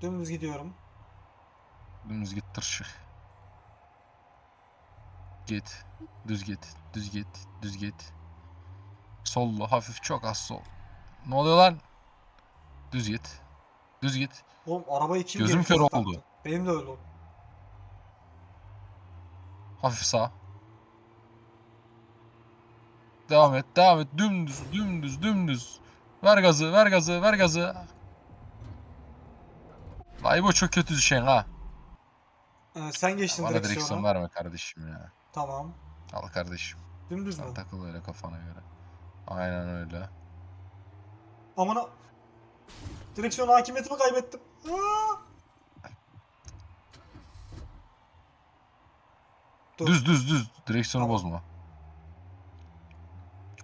Dümdüz gidiyorum. Dümdüz git tırşık. Git. Düz git. Düz git. Düz git. Sollu. Hafif çok az sol. Ne oluyor lan? Düz git. Düz git. Oğlum arabayı kim Gözüm kör taktı? oldu. Benim de öyle oldu. Hafif sağ. Devam et. Devam et. Dümdüz. Dümdüz. Dümdüz. Ver gazı. Ver gazı. Ver gazı. Vay bu çok kötü düşen ha. Ee, sen geçtin Bana direksiyona. direksiyon verme kardeşim ya. Tamam. Al kardeşim. Dümdüz mü? Sen takıl öyle kafana göre. Aynen öyle. Amına. Direksiyon hakimiyetimi kaybettim. Aa! Dur. Düz düz düz. Direksiyonu Tamam. bozma.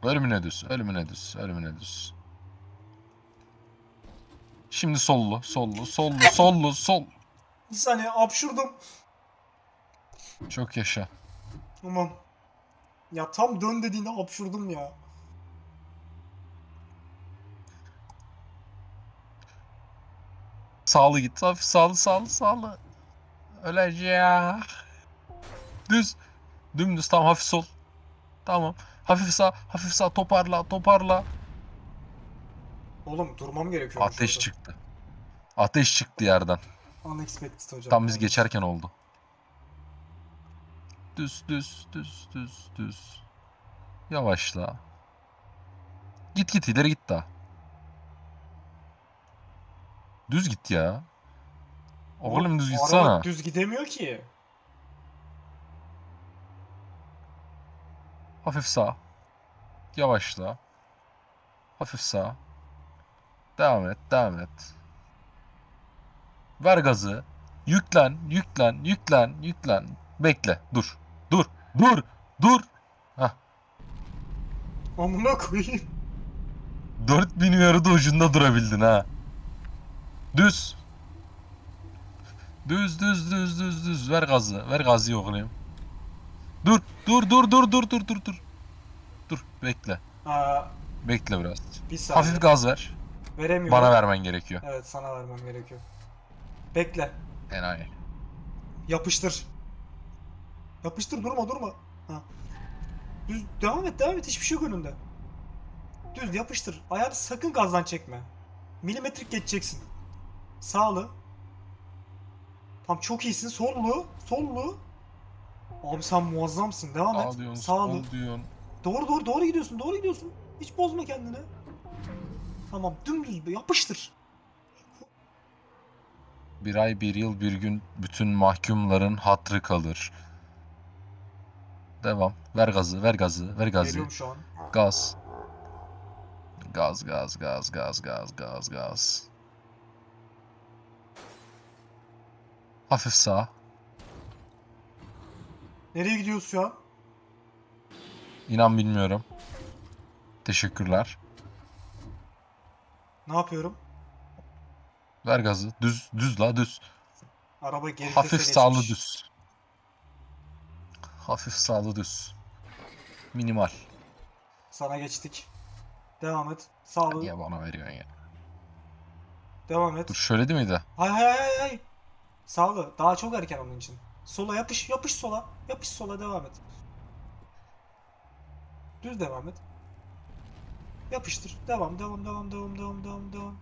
Ölümüne düz. Ölümüne düz. Ölümüne düz. Şimdi sollu. Sollu. Sollu. Sollu. Sol. Bir saniye hapşurdum. Çok yaşa. Tamam. Ya tam dön dediğinde hapşurdum ya. Sağlı git. Hafif sağlı sağlı sağlı. Öleceğim. Düz. Dümdüz tam hafif sol. Tamam. Hafif sağ. Hafif sağ. Toparla. Toparla. Oğlum durmam gerekiyor. Ateş çıktı. Ateş çıktı yerden. Unexpected hocam. Tam biz geçerken oldu. Düz düz düz düz düz. Yavaşla. Git git ileri git daha. Düz git ya. Oğlum düz Bu gitsene. düz gidemiyor ki. Hafif sağ. Yavaşla. Hafif sağ. Devam et, devam et. Ver gazı. Yüklen, yüklen, yüklen, yüklen. Bekle, dur. Dur, dur, dur. Amına koyayım. 4000 yarıda ucunda durabildin ha. Düz. Düz, düz, düz, düz, düz. Ver gazı, ver gazı oğlum. Dur, dur, dur, dur, dur, dur, dur, dur. Dur, bekle. Aa, Bekle biraz. bir saniye. Hafif gaz ver. Veremiyorum. Bana vermen gerekiyor. Evet sana vermem gerekiyor. Bekle. Enayi. Yapıştır. Yapıştır durma durma. Ha. Düz devam et devam et hiçbir şey yok önünde. Düz yapıştır. Ayağını sakın gazdan çekme. Milimetrik geçeceksin. Sağlı. Tam çok iyisin. Sollu. Sollu. Abi sen muazzamsın. Devam et. Sağlı. diyorsun. Doğru doğru doğru gidiyorsun. Doğru gidiyorsun. Hiç bozma kendini. Tamam dümdüz yapıştır. Bir ay, bir yıl, bir gün bütün mahkumların hatrı kalır. Devam. Ver gazı, ver gazı, ver gazı. Geliyorum şu an. Gaz. Gaz, gaz, gaz, gaz, gaz, gaz, gaz. Hafif sağ. Nereye gidiyoruz şu an? İnan bilmiyorum. Teşekkürler. Ne yapıyorum? Ver gazı. Düz, düz la düz. Araba geri Hafif sağlı düz. Hafif sağlı düz. Minimal. Sana geçtik. Devam et. Sağlı. Niye bana veriyorsun ya? Devam et. Dur şöyle değil miydi? Hay hay hay hay. Sağlı. Daha çok erken onun için. Sola yapış. Yapış sola. Yapış sola devam et. Düz devam et. Yapıştır. Devam devam devam devam devam devam devam.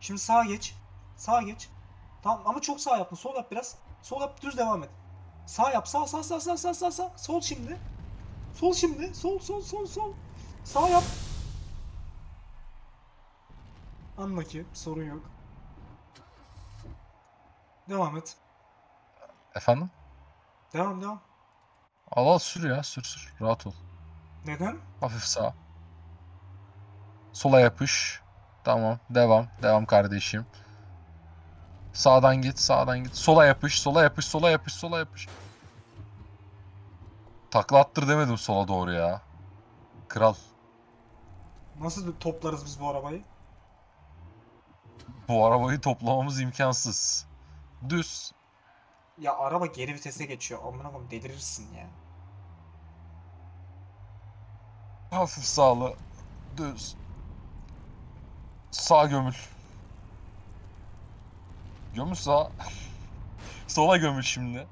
Şimdi sağa geç. Sağa geç. Tamam ama çok sağ yapma. Sol yap biraz. Sol yap düz devam et. Sağ yap. Sağ sağ sağ sağ sağ sağ sağ. Sol şimdi. Sol şimdi. Sol sol sol sol. Sağ yap. Anla ki sorun yok. Devam et. Efendim? Devam devam. Al al sür ya sür sür. Rahat ol. Neden? Hafif sağ. Sola yapış. Tamam. Devam. Devam kardeşim. Sağdan git. Sağdan git. Sola yapış. Sola yapış. Sola yapış. Sola yapış. Takla attır demedim sola doğru ya. Kral. Nasıl toplarız biz bu arabayı? Bu arabayı toplamamız imkansız. Düz. Ya araba geri vitese geçiyor. Amına koyayım delirirsin ya. Hafif sağlı. Düz. Sağ gömül. Gömül sağa. Sola gömül şimdi.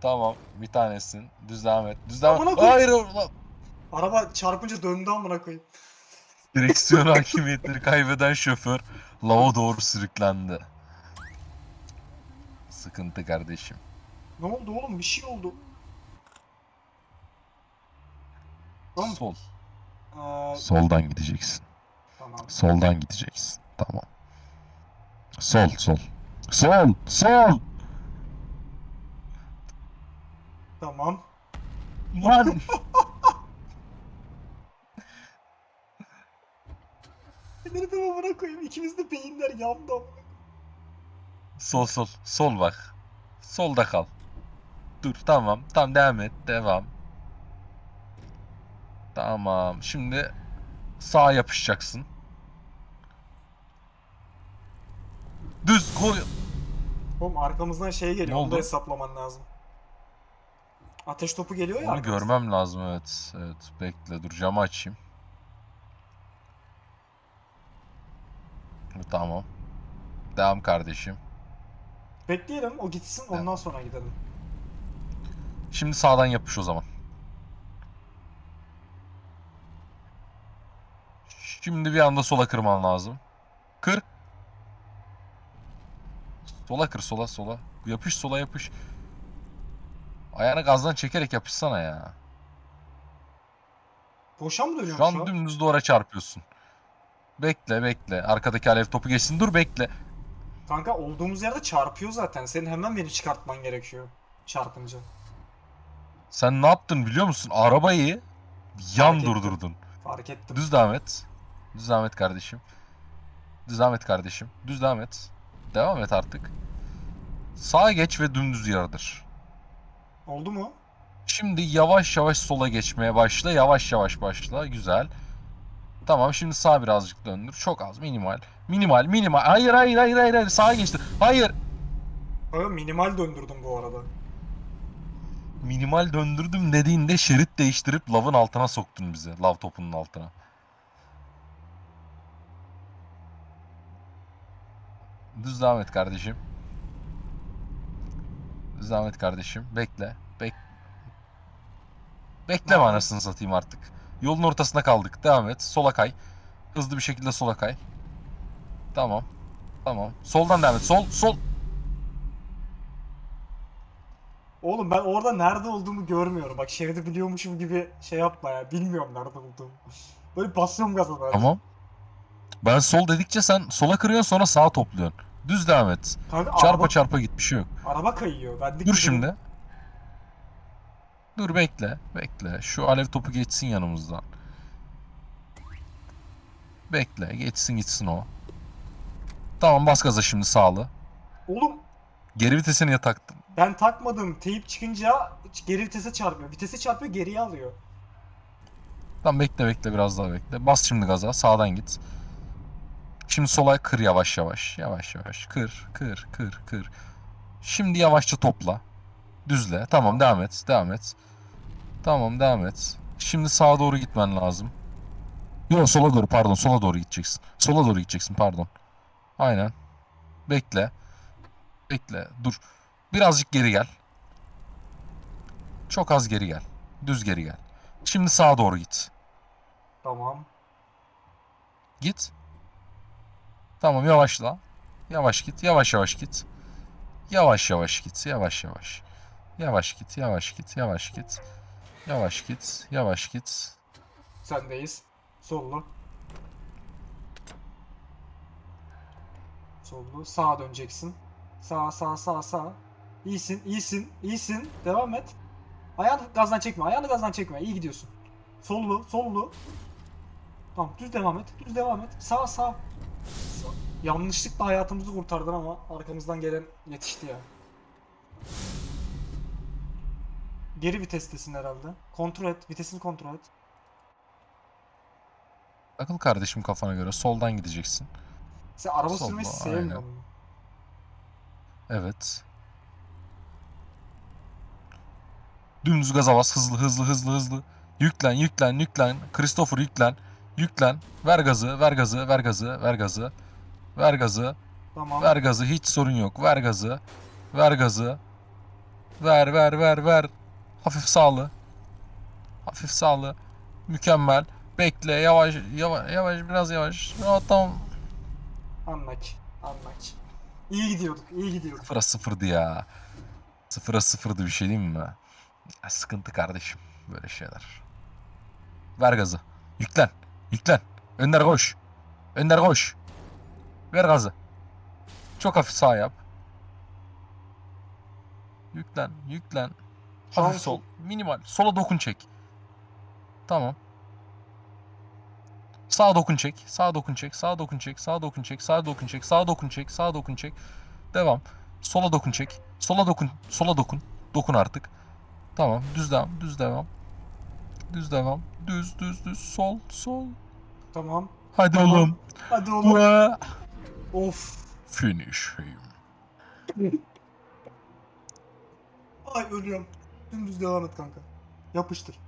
Tamam bir tanesin. Düz devam et. Düz devam Amına et. Hayır ulan. Araba çarpınca döndü amına koyayım. Direksiyon hakimiyetleri kaybeden şoför lava doğru sürüklendi. Sıkıntı kardeşim. Ne oldu oğlum? Bir şey oldu. Oğlum, Sol. Ee, Soldan gideceksin. Soldan gideceksin. Tamam. Sol, sol. Sol, sol. Tamam. Lan. Nerede amına koyayım? İkimiz de beyinler yandı. sol, sol. Sol bak. Solda kal. Dur, tamam. Tamam, devam et. Devam. Tamam. Şimdi sağa yapışacaksın. Düz koy. Oğlum arkamızdan şey geliyor. Ne Onu da hesaplaman lazım. Ateş topu geliyor ya Onu arkamızdan. görmem lazım evet. Evet bekle dur camı açayım. Tamam. Devam kardeşim. Bekleyelim o gitsin ondan sonra gidelim. Şimdi sağdan yapış o zaman. Şimdi bir anda sola kırman lazım. Kır. Sola kır sola sola. Yapış sola yapış. Ayağını gazdan çekerek yapışsana ya. Boşa mı dönüyorum Şu an dümdüz duvara çarpıyorsun. Bekle bekle. Arkadaki alev topu geçsin. Dur bekle. Kanka olduğumuz yerde çarpıyor zaten. Senin hemen beni çıkartman gerekiyor. Çarpınca. Sen ne yaptın biliyor musun? Arabayı yan Fark ettim. durdurdun. Fark ettim. Düz devam et. Düz devam et kardeşim. Düz devam et kardeşim. Düz devam et. Devam et artık. Sağa geç ve dümdüz yardır. Oldu mu? Şimdi yavaş yavaş sola geçmeye başla. Yavaş yavaş başla. Güzel. Tamam şimdi sağ birazcık döndür. Çok az minimal. Minimal minimal. Hayır hayır hayır hayır. hayır. Sağa geçti. Hayır. Kanka minimal döndürdüm bu arada. Minimal döndürdüm dediğinde şerit değiştirip lavın altına soktun bizi. Lav topunun altına. Düz devam et kardeşim. Düz devam et kardeşim. Bekle. Bek Bekleme anasını satayım artık. Yolun ortasına kaldık. Devam et. Sola kay. Hızlı bir şekilde sola kay. Tamam. Tamam. Soldan devam et. Sol. Sol. Oğlum ben orada nerede olduğumu görmüyorum. Bak şeridi biliyormuşum gibi şey yapma ya. Bilmiyorum nerede olduğumu. Böyle basıyorum gaza böyle. Tamam. Ben sol dedikçe sen sola kırıyorsun sonra sağa topluyorsun. Düz devam et. Kanka Çarpa araba, çarpa git bir şey yok. araba kayıyor. Ben Dur şimdi. Dur bekle. Bekle. Şu alev topu geçsin yanımızdan. Bekle. Geçsin gitsin o. Tamam bas gaza şimdi sağlı. Oğlum Geri vitesini niye taktın? ben takmadım. Teyip çıkınca geri vitese çarpıyor. Vitese çarpıyor geriye alıyor. Tamam bekle bekle biraz daha bekle. Bas şimdi gaza. Sağdan git. Şimdi sola kır yavaş yavaş. Yavaş yavaş. Kır, kır, kır, kır. Şimdi yavaşça topla. Düzle. Tamam devam et. Devam et. Tamam devam et. Şimdi sağa doğru gitmen lazım. Yok sola doğru pardon. Sola doğru gideceksin. Sola doğru gideceksin pardon. Aynen. Bekle. Bekle. Dur. Birazcık geri gel. Çok az geri gel. Düz geri gel. Şimdi sağa doğru git. Tamam. Git. Tamam yavaşla. Yavaş git. Yavaş yavaş git. Yavaş yavaş git. Yavaş yavaş. Yavaş git. Yavaş git. Yavaş git. Yavaş git. Yavaş git. Sendeyiz. Sollu. Sollu. Sağa döneceksin. Sağ sağ sağ sağ. İyisin, iyisin, iyisin. Devam et. Ayağını gazdan çekme. Ayağını gazdan çekme. İyi gidiyorsun. Sollu, sollu. Tamam, düz devam et. Düz devam et. Sağ sağ. Yanlışlıkla hayatımızı kurtardın ama arkamızdan gelen yetişti ya. Geri vitestesin herhalde. Kontrol et. Vitesini kontrol et. Takıl kardeşim kafana göre. Soldan gideceksin. Sen araba Sollu, sürmeyi sevmiyor musun? Evet. Dümdüz gaza bas. Hızlı hızlı hızlı hızlı. Yüklen yüklen yüklen. Christopher yüklen. Yüklen. Ver gazı ver gazı ver gazı ver gazı. Ver gazı. Tamam. Ver gazı hiç sorun yok. Ver gazı. Ver gazı. Ver ver ver ver. Hafif sağlı. Hafif sağlı. Mükemmel. Bekle yavaş yavaş yavaş biraz yavaş. Aa, tamam. Anlaç. Anlaç. İyi gidiyorduk. iyi gidiyorduk. Sıfıra sıfırdı ya. Sıfıra sıfırdı bir şey diyeyim mi? Ya, sıkıntı kardeşim böyle şeyler. Ver gazı. Yüklen. Yüklen. Önder koş. Önder koş. Ver gazı. Çok hafif sağ yap. Yüklen. Yüklen. Şu Hafif sol. Minimal. Sola dokun çek. Tamam. Sağa dokun çek. Sağa dokun çek. Sağa dokun çek. Sağa dokun çek. Sağa dokun çek. Sağa dokun çek. Sağa dokun çek. Devam. Sola dokun çek. Sola dokun. Sola dokun. Dokun artık. Tamam. Düz devam. Düz devam. Düz devam. Düz düz düz. Sol sol. Tamam. Hadi Tamam. oğlum. Hadi oğlum. Ve Of. finish him. Ay ölüyorum. Dümdüz devam et kanka. Yapıştır.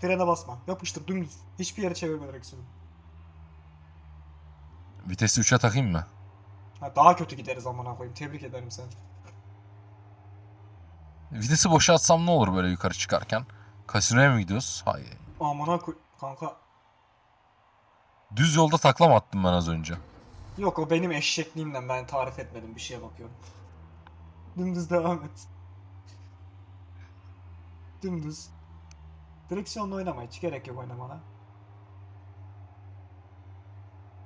Frene basma. Yapıştır dümdüz. Hiçbir yere çevirme direksiyonu. Vitesi 3'e takayım mı? Ha, daha kötü gideriz amına koyayım. Tebrik ederim seni. Vitesi boşa atsam ne olur böyle yukarı çıkarken? Kasinoya mı gidiyoruz? Hayır. Amına koy... Kanka. Düz yolda takla mı attım ben az önce? Yok o benim eşekliğimden ben tarif etmedim. Bir şeye bakıyorum. Dümdüz devam et. Dümdüz. Direksiyonla oynama hiç gerek yok oynamana.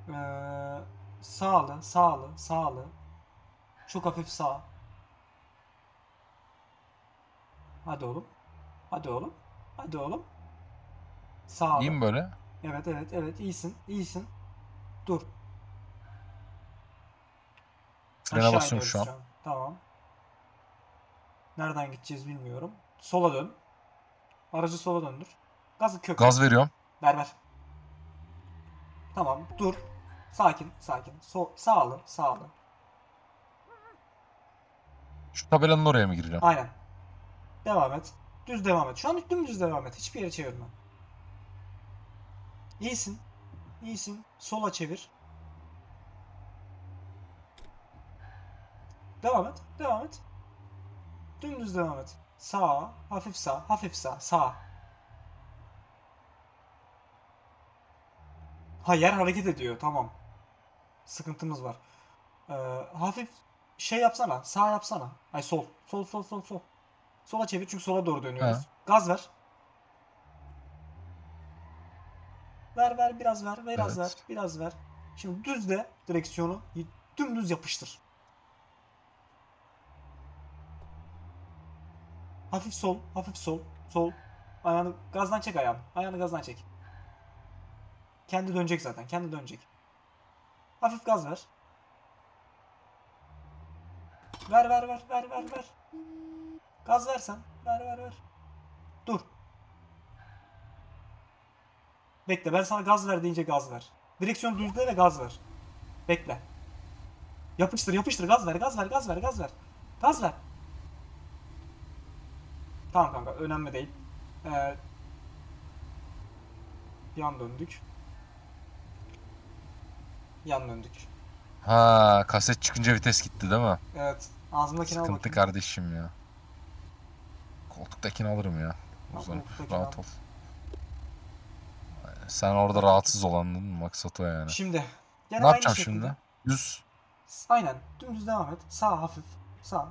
Ee, sağlı, sağlı, sağlı. Çok hafif sağ. Hadi oğlum. Hadi oğlum. Hadi oğlum. Sağlı. İyi mi böyle? Evet evet evet iyisin iyisin. Dur. Frene Aşağı basıyorum şu an. Tamam. Nereden gideceğiz bilmiyorum. Sola dön. Aracı sola döndür. Gazı kök. Gaz veriyorum. Ver ver. Tamam dur. Sakin sakin. So sağlı sağlı. Şu tabelanın oraya mı gireceğim? Aynen. Devam et. Düz devam et. Şu an dümdüz devam et. Hiçbir yere çevirme. İyisin. İyisin. Sola çevir. Devam et. Devam et. Dümdüz devam et. Sağa. Hafif sağ. Hafif sağ. Sağ. Ha yer hareket ediyor. Tamam. Sıkıntımız var. Ee, hafif şey yapsana. Sağ yapsana. Ay sol. Sol sol sol sol. Sola çevir çünkü sola doğru dönüyoruz. Ha. Gaz ver. Ver ver biraz ver. Biraz Evet. ver. Biraz ver. Şimdi düzle direksiyonu. Dümdüz yapıştır. Hafif sol. Hafif sol. Sol. Ayağını gazdan çek ayağını. Ayağını gazdan çek. Kendi dönecek zaten. Kendi dönecek. Hafif gaz ver. Ver ver ver ver ver ver. Gaz versen. Ver ver ver. Dur. Bekle ben sana gaz ver deyince gaz ver. Direksiyon düzle ve gaz ver. Bekle. Yapıştır yapıştır gaz ver gaz ver gaz ver gaz ver. Gaz ver. Tamam kanka önemli değil. Ee, yan döndük. Yan döndük. Ha kaset çıkınca vites gitti değil mi? Evet. Ağzımdakine al Sıkıntı bakayım. kardeşim ya. Koltuktakini alırım ya. Al, Uzanıp koltuktakini rahat al. ol. Sen orada rahatsız olandın? Maksat o yani. Şimdi. Gene ne aynı yapacağım şekilde. şimdi? Düz. Aynen. Dümdüz devam et. Sağ hafif. Sağ.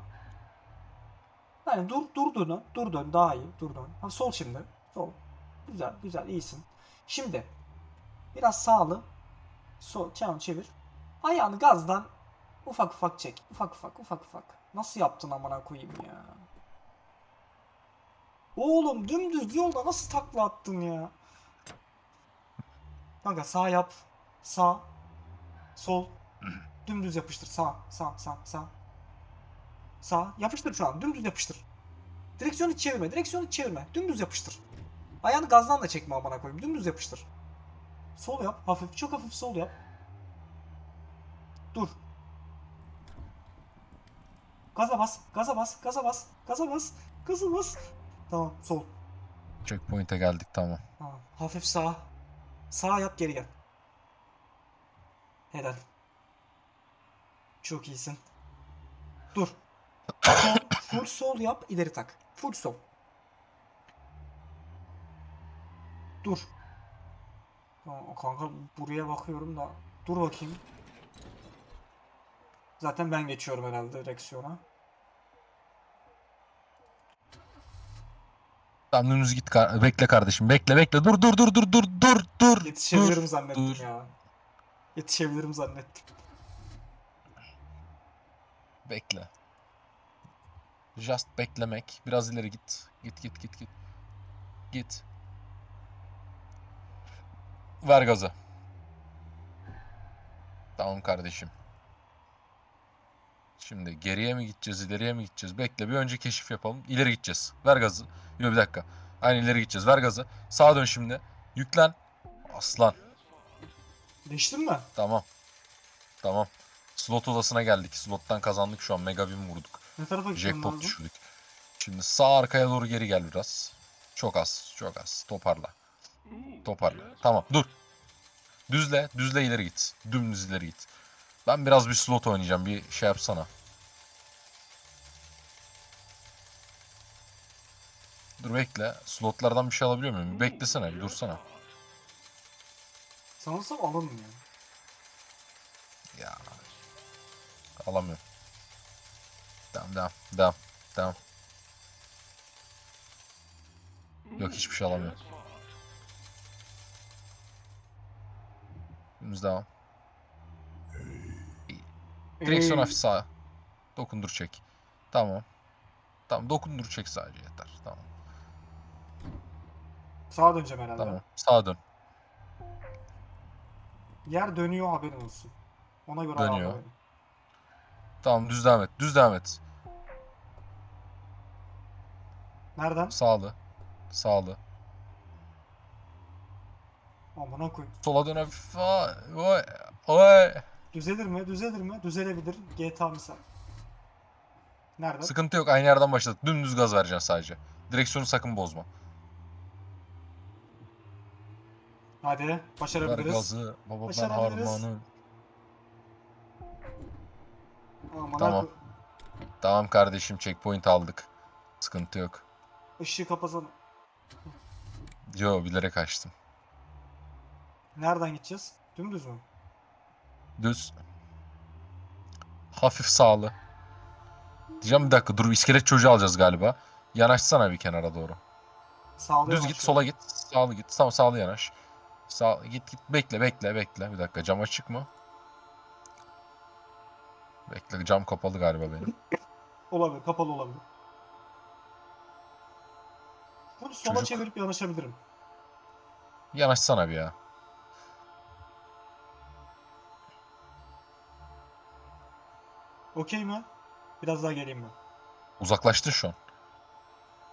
Yani dur dur dön. Dur dön daha iyi. Dur dön. Ha, sol şimdi. Sol. Güzel güzel iyisin. Şimdi biraz sağlı. Sol çevir çevir. Ayağını gazdan ufak ufak çek. Ufak ufak ufak ufak. Nasıl yaptın amına koyayım ya? Oğlum dümdüz yolda nasıl takla attın ya? Kanka sağ yap. Sağ. Sol. Dümdüz yapıştır. Sağ, sağ, sağ, sağ. Sağ. Yapıştır şu an. Dümdüz yapıştır. Direksiyonu çevirme. Direksiyonu çevirme. Dümdüz yapıştır. Ayağını gazdan da çekme amına koyayım. Dümdüz yapıştır. Sol yap. Hafif. Çok hafif sol yap. Dur. Gaza bas. Gaza bas. Gaza bas. Gaza bas. Gaza bas. Tamam. Sol. Checkpoint'e geldik tamam. Tamam. Hafif sağ. Sağ yap geri gel. Helal. Çok iyisin. Dur. Sol, full sol yap, ileri tak. Full sol. Dur. Kanka buraya bakıyorum da. Dur bakayım. Zaten ben geçiyorum herhalde direksiyona. Tamam dümdüz git. kar- Bekle kardeşim. Bekle bekle. Dur dur dur dur dur dur dur. Yetişebilirim dur, zannettim dur. ya. Yetişebilirim zannettim. Bekle. Just beklemek. Biraz ileri git. Git git git git. Git. Ver gazı. Tamam kardeşim. Şimdi geriye mi gideceğiz, ileriye mi gideceğiz? Bekle bir önce keşif yapalım. İleri gideceğiz. Ver gazı. Yok bir dakika. Aynen ileri gideceğiz. Ver gazı. Sağa dön şimdi. Yüklen. Aslan. Geçtin mi? Tamam. Tamam. Slot odasına geldik. Slottan kazandık şu an. Mega win vurduk. Ne tarafa gitmem Jackpot lazım? düşürdük. Şimdi sağ arkaya doğru geri gel biraz. Çok az, çok az. Toparla. Toparla. Tamam, dur. Düzle, düzle ileri git. Dümdüz ileri git. Ben biraz bir slot oynayacağım. Bir şey yapsana. Dur bekle. Slotlardan bir şey alabiliyor muyum? Beklesene, bir dursana. Sanırsam alınmıyor. Ya. Alamıyorum. Devam, devam, devam, devam. Yok hiçbir şey alamıyorum. Dümdüz devam. Direksiyon hafif sağa. Dokundur çek. Tamam. Tamam dokundur çek sadece yeter. Tamam. Sağa döneceğim herhalde. Tamam. Sağa dön. Yer dönüyor haberin olsun. Ona göre Dönüyor. Tamam düz devam et. Düz devam et. Nereden? Sağlı. Sağlı. Amına koy. Sola dön hafif. Vay. Vay. Vay. Düzelir mi? Düzelir mi? Düzelebilir. GTA misal. Nereden? Sıkıntı yok. Aynı yerden başladık. Dümdüz gaz vereceksin sadece. Direksiyonu sakın bozma. Hadi Ver başarabiliriz. gazı. Baba ben Başarabiliriz. harmanı. Tamam. Tamam kardeşim checkpoint aldık. Sıkıntı yok. Işığı kapasana. Yo bilerek açtım. Nereden gideceğiz? Dümdüz mü? Düz. Hafif sağlı. Diyeceğim bir dakika dur iskelet çocuğu alacağız galiba. Yanaşsana bir kenara doğru. Sağlıyor Düz git sola git. Sağlı git. Tamam sağlı yanaş. Sağ git git bekle bekle bekle. Bir dakika cam açık mı? Bekle cam kapalı galiba benim. Olabilir. Kapalı olabilir. Bunu sola Çocuk. çevirip yanaşabilirim. Yanaşsana bir ya. Okey mi? Biraz daha geleyim mi? Uzaklaştın şu an.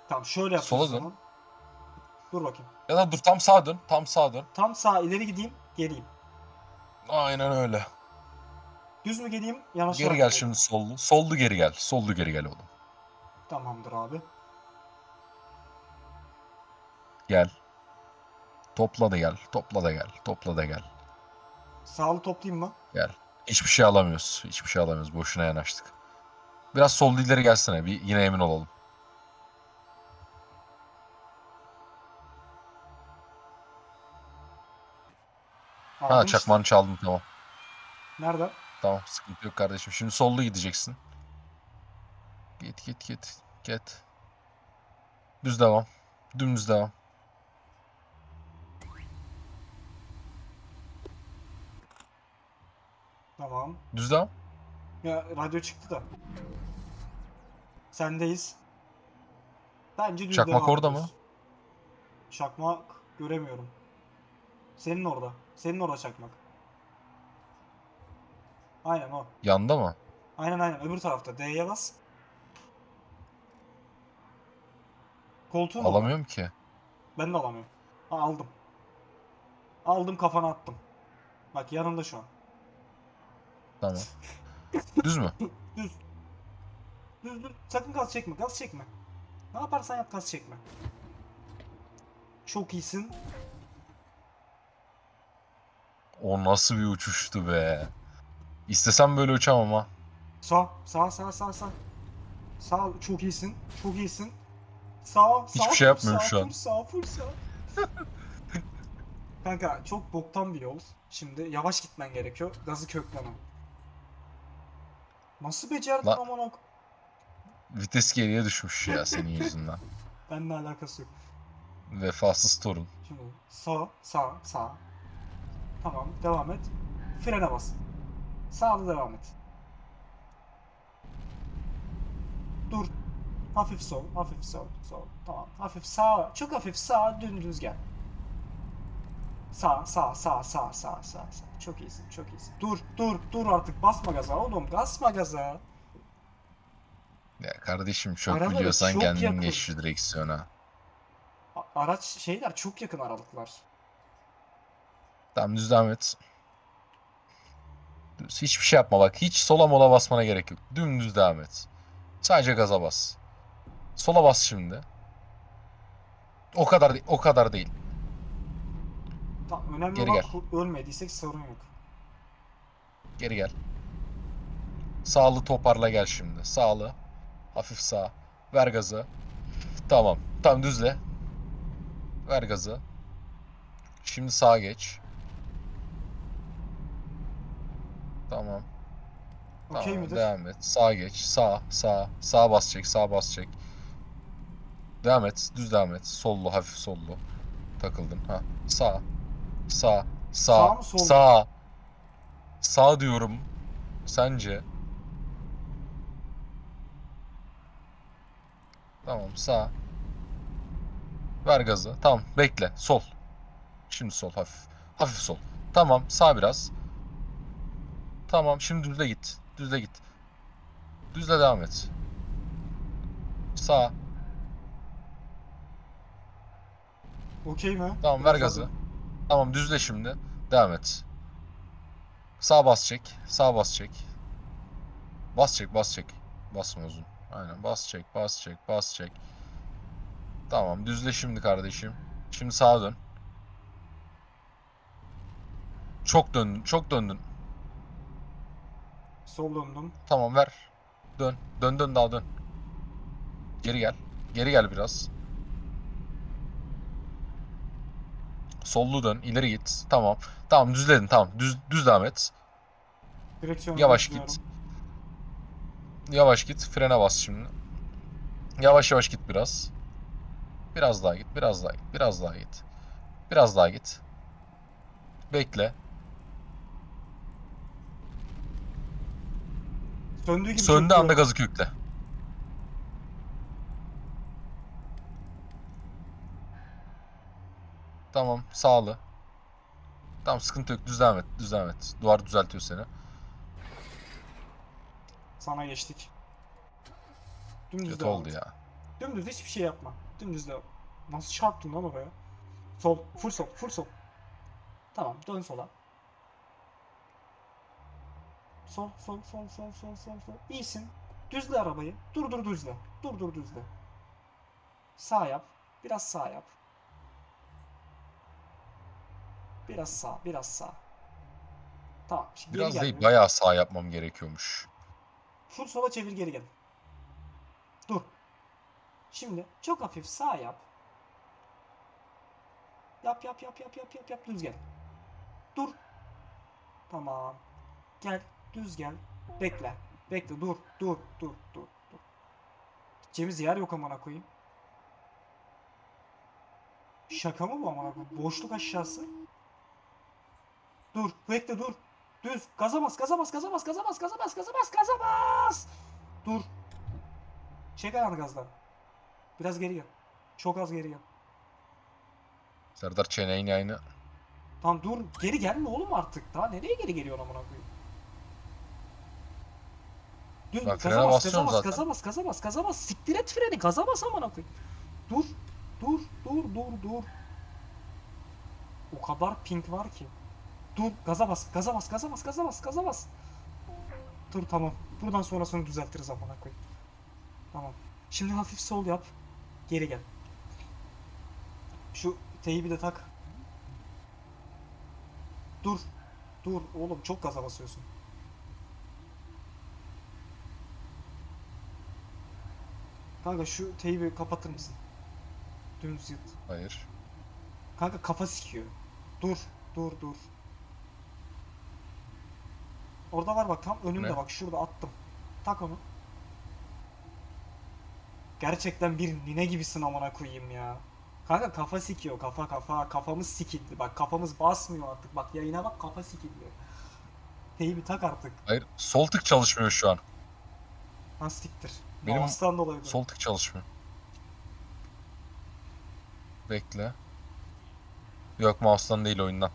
Tamam şöyle yapacağız Sola dön. zaman. Dur bakayım. Ya da dur tam sağa dön. Tam sağa dön. Tam sağ ileri gideyim, geleyim. Aynen öyle. Düz mü geleyim, yanaşarak Geri gel şimdi sollu. Sollu geri gel. Sollu geri gel oğlum. Tamamdır abi. Gel. Topla da gel. Topla da gel. Topla da gel. Sağlı toplayayım mı? Gel. Hiçbir şey alamıyoruz. Hiçbir şey alamıyoruz. Boşuna yanaştık. Biraz sol ileri gelsene. Bir yine emin olalım. Ha Aldım işte. çaldım tamam. Nerede? Tamam sıkıntı yok kardeşim. Şimdi sollu gideceksin. Git git git. Git. Düz devam. Dümdüz devam. Tamam. Düz devam. Ya radyo çıktı da. Sendeyiz. Bence düz Çakmak devam orada ediyoruz. Çakmak göremiyorum. Senin orada. Senin orada çakmak. Aynen o. Yanda mı? Aynen aynen öbür tarafta. D'ye bas. Koltuğun. Alamıyorum ki. Ben de alamıyorum. Ha, aldım. Aldım kafana attım. Bak yanımda şu an. Tamam. Düz mü? Düz. Düz düz. Sakın gaz çekme. Gaz çekme. Ne yaparsan yap gaz çekme. Çok iyisin. O nasıl bir uçuştu be. İstesem böyle uçamam ha. Sağ, sağ, sağ, sağ, sağ. Sağ, çok iyisin, çok iyisin. Sağ, sağ. Hiçbir şey yapmıyorum sağ, şu an. Sağ, full sağ. Kanka çok boktan bir yol. Şimdi yavaş gitmen gerekiyor. Gazı kökleme. Nasıl becerdin La- aman ok? Vites geriye düşmüş ya senin yüzünden. Benimle alakası yok. Vefasız torun. Şimdi sağ, sağ, sağ. Tamam, devam et. Frene bas. Sağda devam et. Dur. Hafif sol, hafif sol, sol. Tamam. Hafif sağ, çok hafif sağ, dümdüz gel. Sağ, sağ, sağ, sağ, sağ, sağ, sağ. Çok iyisin, çok iyisin. Dur, dur, dur artık. Basma gaza oğlum, basma gaza. Ya kardeşim çok Araları biliyorsan çok kendin yakın. geç şu direksiyona. A- araç şeyler çok yakın aralıklar. Tamam düz devam et. Düz. Hiçbir şey yapma bak. Hiç sola mola basmana gerek yok. Dümdüz devam et. Sadece gaza bas. Sola bas şimdi. O kadar değil. O kadar değil. Tamam, önemli Geri olan gel. ölmediysek sorun yok. Geri gel. Sağlı toparla gel şimdi. Sağlı. Hafif sağ. Ver gazı. Tamam. Tamam düzle. Ver gazı. Şimdi sağa geç. Tamam. Okey Tamam, midir? devam et. Sağa geç. Sağ, sağ. Sağa bas çek, sağa bas çek. Devam et. Düz devam et. Sollu, hafif sollu. Takıldın. Ha. Sağ. Sağ. Sağ Sağ. mı, sol mu? Sağ. Sağ diyorum. Sence? Tamam, sağ. Ver gazı. Tamam, bekle. Sol. Şimdi sol hafif. Hafif sol. Tamam, sağ biraz. Tamam, şimdi düzle git. Düzle git. Düzle devam et. Sağ. Okey mi? Tamam, ver Biraz gazı. Tamam, düzle şimdi. Devam et. Sağ bas çek. Sağ bas çek. Bas çek, bas çek. Basma uzun. Aynen, bas çek, bas çek, bas çek. Tamam, düzle şimdi kardeşim. Şimdi sağa dön. Çok döndün, çok döndün. Sol döndüm. Tamam ver. Dön. Dön dön daha dön. Geri gel. Geri gel biraz. Sollu dön. ileri git. Tamam. Tamam düzledin. Tamam. Düz düz devam et. Direksiyonu Yavaş git. Yavaş git. Frene bas şimdi. Yavaş yavaş git biraz. Biraz daha git. Biraz daha git. Biraz daha git. Biraz daha git. Bekle. Söndüğü gibi köklüyor. anda gazı kökle. Tamam, sağlı. Tamam, sıkıntı yok. Düz devam et, düz devam et. Duvar düzeltiyor seni. Sana geçtik. Dümdüz Kötü devam oldu et. ya. Dümdüz hiçbir şey yapma. Dümdüz devam. Nasıl çarptın lan oraya? Sol, full sol, full sol. Tamam, dön sola. Sol, sol, sol, sol, sol, sol, sol. İyisin. Düzle arabayı. Dur dur düzle. Dur dur düzle. Sağ yap. Biraz sağ yap. Biraz sağ, biraz sağ. Tamam. Şimdi geri Biraz gel değil, bayağı sağ yapmam gerekiyormuş. Full sola çevir geri gel. Dur. Şimdi çok hafif sağ yap. Yap yap yap yap yap yap yap düz gel. Dur. Tamam. Gel düz gel. Bekle. Bekle dur dur dur dur dur. Gideceğimiz yer yok amına koyayım. Şaka mı bu amına koyayım? Boşluk aşağısı. Dur bekle dur. Düz. Gaza bas gaza bas gaza bas gaza bas gaza bas gaza bas gaza bas. Dur. Çek ayağını gazdan. Biraz geri gel. Çok az geri gel. Serdar çeneğin yayını. Tamam dur. Geri gelme oğlum artık. Daha nereye geri geliyorsun amına koyayım? Düz Ben gaza frene bas, gaza basıyorum bas, zaten. gaza bas, gaza bas, gaza bas. Siktir et freni, gaza bas amına koyayım. Dur. Dur, dur, dur, dur. O kadar pink var ki. Dur, gaza bas, gaza bas, gaza bas, gaza bas, gaza bas. Dur tamam. Buradan sonrasını düzeltiriz amına koyayım. Tamam. Şimdi hafif sol yap. Geri gel. Şu teybi de tak. Dur. Dur oğlum çok gaza basıyorsun. Kanka şu teybi kapatır mısın? Dümdüz yut. Hayır. Kanka kafa sikiyor. Dur, dur, dur. Orada var bak tam önümde Ne? bak şurada attım. Tak onu. Gerçekten bir nine gibisin amına koyayım ya. Kanka kafa sikiyor kafa kafa kafamız sikildi bak kafamız basmıyor artık bak yayına bak kafa sikildi. Teybi tak artık. Hayır. Sol tık çalışmıyor şu an. Ha siktir. Benim Mouse'tan dolayı. Sol tık çalışmıyor. Bekle. Yok mouse'dan değil oyundan.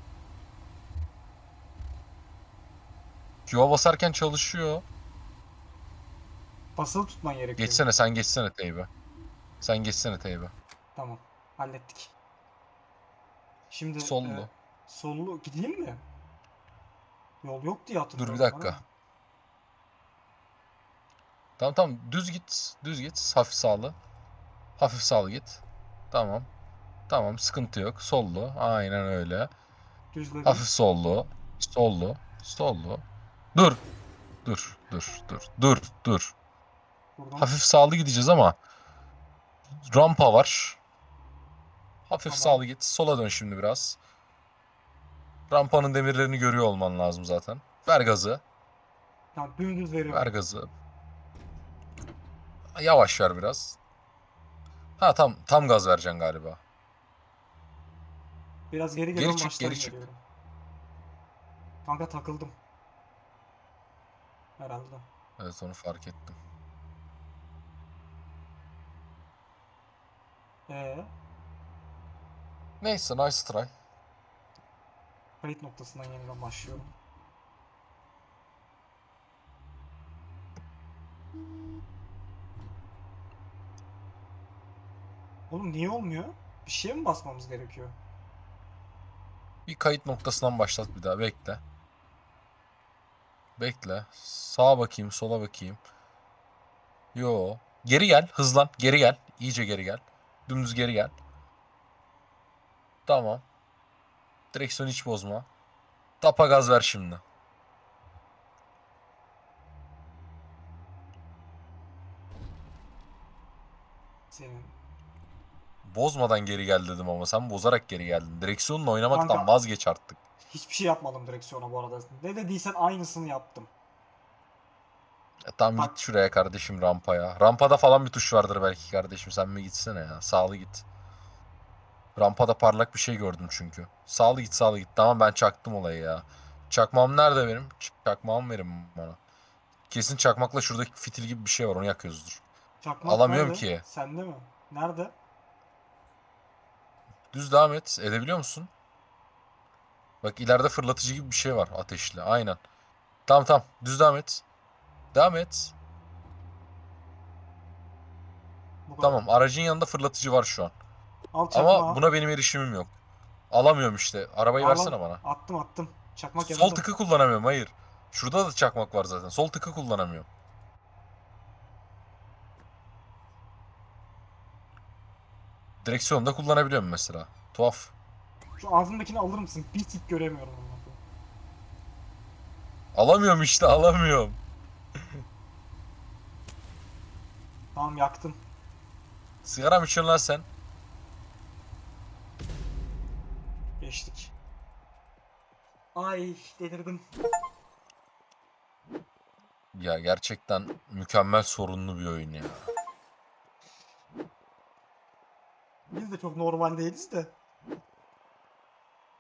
Q'ya basarken çalışıyor. Basılı tutman gerekiyor. Geçsene sen geçsene teybe. Sen geçsene teybe. Tamam. Hallettik. Şimdi Sollu. e, sollu gideyim mi? Yol yok diye hatırlıyorum. Dur bir dakika. ama. Tamam tamam düz git. Düz git. Hafif sağlı. Hafif sağlı git. Tamam. Tamam sıkıntı yok. Sollu. Aynen öyle. Düzledim. Hafif sollu. Sollu. Sollu. Dur. Dur. Dur. Dur. Dur. Dur. Buradan Hafif sağlı gideceğiz ama rampa var. Hafif Tamam. sağlı git. Sola dön şimdi biraz. Rampanın demirlerini görüyor olman lazım zaten. Ver gazı. yani dümdüz veriyorum. Ver gazı. Yavaş ver biraz. Ha tam tam gaz vereceksin galiba. Biraz geri Geri çık, geri çık. geliyorum. Kanka takıldım. Herhalde. Evet onu fark ettim. Ee, Neyse nice try. kayıt noktasından yeniden başlıyorum. Oğlum niye olmuyor? Bir şeye mi basmamız gerekiyor? Bir kayıt noktasından başlat bir daha. Bekle. Bekle. Sağa bakayım, sola bakayım. Yo. Geri gel. Hızlan. Geri gel. İyice geri gel. Dümdüz geri gel. Tamam. Direksiyonu hiç bozma. Tapa gaz ver şimdi. Senin. Bozmadan geri gel dedim ama sen bozarak geri geldin. Direksiyonla oynamaktan Kanka. vazgeç artık. Hiçbir şey yapmadım direksiyona bu arada. Ne dediysen aynısını yaptım. E, tamam Bak. git şuraya kardeşim rampaya. Rampada falan bir tuş vardır belki kardeşim. Sen mi gitsene ya. Sağlı git. Rampada parlak bir şey gördüm çünkü. Sağlı git sağlı git. Tamam ben çaktım olayı ya. Çakmağım nerede benim? Çakmağımı verin bana. Kesin çakmakla şuradaki fitil gibi bir şey var onu yakıyoruzdur. Çakmak Alamıyorum nerede? ki. Sende mi? Nerede? Düz devam et. Edebiliyor musun? Bak ileride fırlatıcı gibi bir şey var ateşli. Aynen. Tamam tamam. Düz devam et. Devam et. Bu kadar. Tamam aracın yanında fırlatıcı var şu an. Al. Ama buna benim erişimim yok. Alamıyorum işte. Arabayı Al, versene bana. Attım attım. Çakmak Sol yanında. tıkı kullanamıyorum. Hayır. Şurada da çakmak var zaten. Sol tıkı kullanamıyorum. Direksiyonu da kullanabiliyorum mesela. Tuhaf. Şu ağzımdakini alır mısın? Bir tip göremiyorum onu. Alamıyorum işte alamıyorum. Tamam yaktım. Sigara mı içiyorsun lan sen? Geçtik. Ay delirdim. Ya gerçekten mükemmel sorunlu bir oyun ya. Biz de çok normal değiliz de.